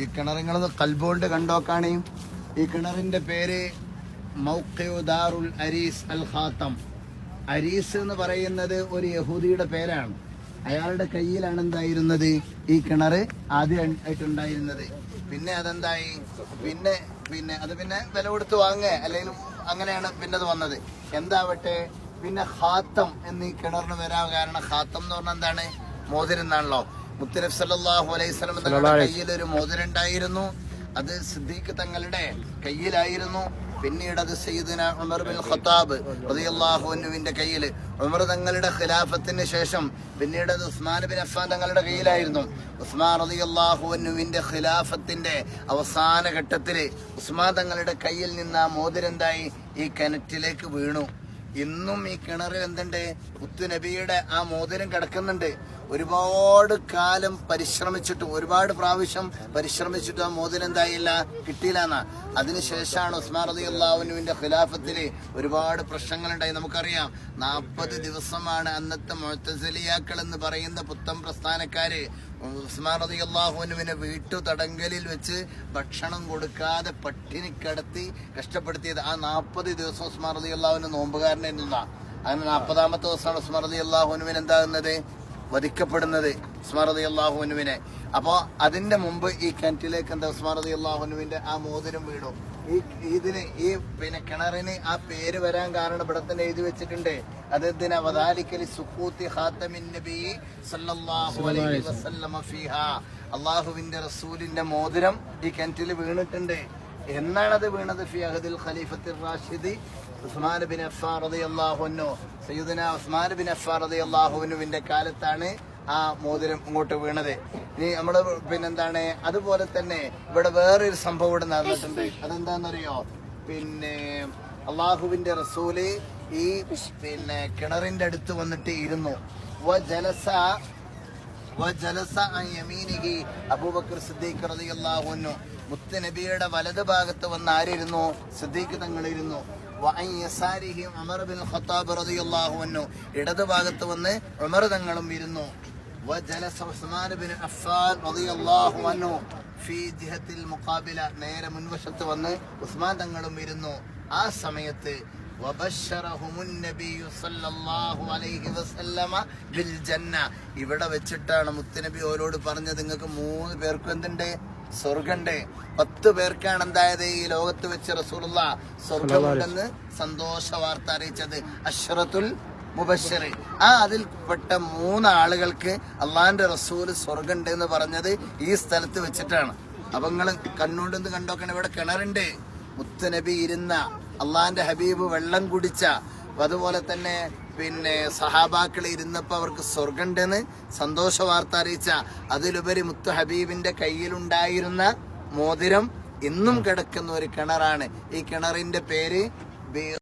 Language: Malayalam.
ഈ കിണർ നിങ്ങൾ കൽബോണ്ട് കണ്ടോക്കാണ്. ഈ കിണറിന്റെ പേര് മൗക്കയുദാറുൽ അരീസ് അൽ ഖാത്തം. അരീസ് എന്ന് പറയുന്നത് ഒരു യഹൂദിയുടെ പേരാണ്. അയാളുടെ കയ്യിലാണ് എന്തായിരുന്നത് ഈ കിണർ ആദ്യമായിട്ടുണ്ടായിരുന്നത്. പിന്നെ അതെന്തായി? പിന്നെ പിന്നെ അത് പിന്നെ വില കൊടുത്ത് വാങ്ങുക. അല്ലെങ്കിൽ അങ്ങനെയാണ് പിന്നെ അത് വന്നത്. എന്താവട്ടെ? പിന്നെ ഹാത്തം എന്ന് കിണറിന് വരാൻ കാരണം ഹാത്തം എന്ന് പറഞ്ഞാൽ എന്താണ്? മോതിരം എന്നാണല്ലോ. മുത്തനബ് സല്ലല്ലാഹു അലൈഹി തങ്ങളുടെ കയ്യിൽ ഒരു മോതിരം ഉണ്ടായിരുന്നു അത് സിദ്ദീഖ് തങ്ങളുടെ കയ്യിലായിരുന്നു. പിന്നീട് അത് സയ്യിദുന ഉമർ ബിൻ ഖത്താബ് റളിയല്ലാഹു അൻഹുവിന്റെ കയ്യിൽ. ഉമർ തങ്ങളുടെ ഖിലാഫത്തിന് ശേഷം പിന്നീട് അത് ഉസ്മാൻ ബിൻ അഫ്ഫാൻ തങ്ങളുടെ കയ്യിലായിരുന്നു. ഉസ്മാൻ റളിയല്ലാഹു അൻഹുവിന്റെ ഖിലാഫത്തിന്റെ അവസാന ഘട്ടത്തിൽ ഉസ്മാൻ തങ്ങളുടെ കയ്യിൽ നിന്ന് ആ മോതിരെന്തായി? ഈ കിണറ്റിലേക്ക് വീണു. ഇന്നും ഈ കിണറിൽ എന്തുണ്ട്? പുത്തുനബിയുടെ ആ മോതിരം കിടക്കുന്നുണ്ട്. ഒരുപാട് കാലം പരിശ്രമിച്ചിട്ടും ഒരുപാട് പ്രാവശ്യം പരിശ്രമിച്ചിട്ടും ആ മോതിരം എന്തായില്ല? കിട്ടിയില്ല എന്നാ. അതിനുശേഷമാണ് ഉസ്മാൻ റതി അള്ളാഹുനുവിന്റെ ഖിലാഫത്തിൽ ഒരുപാട് പ്രശ്നങ്ങളുണ്ടായി. നമുക്കറിയാം നാൽപ്പത് ദിവസമാണ് അന്നത്തെ മൊഴത്തസലിയാക്കൾ എന്ന് പറയുന്ന പുത്തം പ്രസ്ഥാനക്കാര് ഉസ്മാൻ റതി അള്ളാഹുവിനുവിനെ വീട്ടു തടങ്കലിൽ വെച്ച് ഭക്ഷണം കൊടുക്കാതെ പട്ടിണി കിടത്തി കഷ്ടപ്പെടുത്തിയത് ആ നാൽപ്പത് ദിവസം ഉസ്മാൻ റതി അള്ളാഹുവിന് നോമ്പുകാരനെ നിന്നാ. അങ്ങനെ നാൽപ്പതാമത്തെ ദിവസമാണ് ഉസ്മാൻ റതി അള്ളാഹുനുവിന് എന്താകുന്നത്? വധിക്കപ്പെടുന്നത് ഉസ്മാൻ റതി അള്ളാഹുനുവിനെ അപ്പോ അതിന്റെ മുമ്പ് ഈ കിണറ്റിലേക്ക് എന്താ ഉസ്മാൻ റതി അള്ളാഹുനുവിന്റെ ആ മോതിരം വീണു. ഈ ഇതിന് ഈ പിന്നെ കിണറിന് ആ പേര് വരാൻ കാരണം ഇവിടെ തന്നെ എഴുതി വെച്ചിട്ടുണ്ട്. അതെന്തിനാ വദാലിക്കലി സുഖൂത്തി ഖാത്തമിൻ നബി സല്ലല്ലാഹു അലൈഹി വസല്ലമ ഫീഹാ. അള്ളാഹുവിന്റെ റസൂലിന്റെ മോതിരം ഈ കിണറ്റിൽ വീണിട്ടുണ്ട്. അത് വീണത്? ഫി അഹദിൽ ഖലീഫത്തിൽ റാഷിദി ഉസ്മാൻ ബിൻ അഫ്ഫാർ റളിയല്ലാഹു അൻഹു. സയ്യിദുന ഉസ്മാൻ ബിൻ അഫ്ഫാർ റളിയല്ലാഹു അൻഹുവിന്റെ കാലത്താണ് ആ മോതിരം ഇങ്ങോട്ട് വീണത്. ഇനി നമ്മൾ പിന്നെന്താണ്? അതുപോലെ തന്നെ ഇവിടെ വേറൊരു സംഭവം ഇവിടെ നടന്നിട്ടുണ്ട്. അതെന്താണെന്നറിയോ? പിന്നെ അള്ളാഹുവിന്റെ റസൂൽ ഈ പിന്നെ കിണറിന്റെ അടുത്ത് വന്നിട്ട് ഇരുന്നു. ജലസ യമീനിഹി. അബൂബക്കർ സിദ്ദീഖ് റളിയല്ലാഹു അൻഹു. മുത്ത് നബിയുടെ വലത് ഭാഗത്ത് വന്ന് ആരിരുന്നു? സിദ്ദീഖ് തങ്ങളിരുന്നു. ഉമർ ബിൻ ഖത്താബ് റളിയല്ലാഹു അൻഹു. ഇടത് ഭാഗത്ത് വന്ന് ഉമർ തങ്ങളും ഇരുന്നു. വജലസ ഉസ്മാൻ ബിൻ അഫ്ഫാൻ റളിയല്ലാഹു അൻഹു ഫീ ജിഹത്തിൽ മുഖാബില നേരെ മുൻവശത്ത് വന്ന് ഉസ്മാൻ തങ്ങളും ഇരുന്നു ആ സമയത്ത് وبشرهم النبي صلى الله عليه وسلم بالجنة ഇവിടെ വെച്ചിട്ടാണ് മുത്തുനബി ഓരോട് പറഞ്ഞത് നിങ്ങൾക്ക് മൂന്ന് പേർക്കും എന്തുണ്ട് സ്വർഗണ്ട് പത്ത് പേർക്കാണ് എന്തായത് ഈ ലോകത്ത് വെച്ച് റസൂലുള്ള സ്വർഗമുണ്ടെന്ന് സന്തോഷ വാർത്ത അറിയിച്ചത് അഷ്റത്തുൽ മുബശ്ശർ ആ അതിൽപ്പെട്ട മൂന്ന് ആളുകൾക്ക് അള്ളാന്റെ റസൂൽ സ്വർഗുണ്ട് എന്ന് പറഞ്ഞത് ഈ സ്ഥലത്ത് വെച്ചിട്ടാണ്. അപ്പൊ നിങ്ങൾ കണ്ണുകൊണ്ടെന്ന് കണ്ടോക്കണം ഇവിടെ കിണറുണ്ട്. മുത്തനബി ഇരുന്ന അള്ളാന്റെ ഹബീബ് വെള്ളം കുടിച്ച. അതുപോലെ തന്നെ പിന്നെ സഹാബാക്കൾ ഇരുന്നപ്പോൾ അവർക്ക് സ്വർഗുണ്ടെന്ന് സന്തോഷ വാർത്ത അറിയിച്ച. അതിലുപരി മുത്തു ഹബീബിന്റെ കയ്യിലുണ്ടായിരുന്ന മോതിരം ഇന്നും കിടക്കുന്ന ഒരു കിണറാണ്. ഈ കിണറിന്റെ പേര്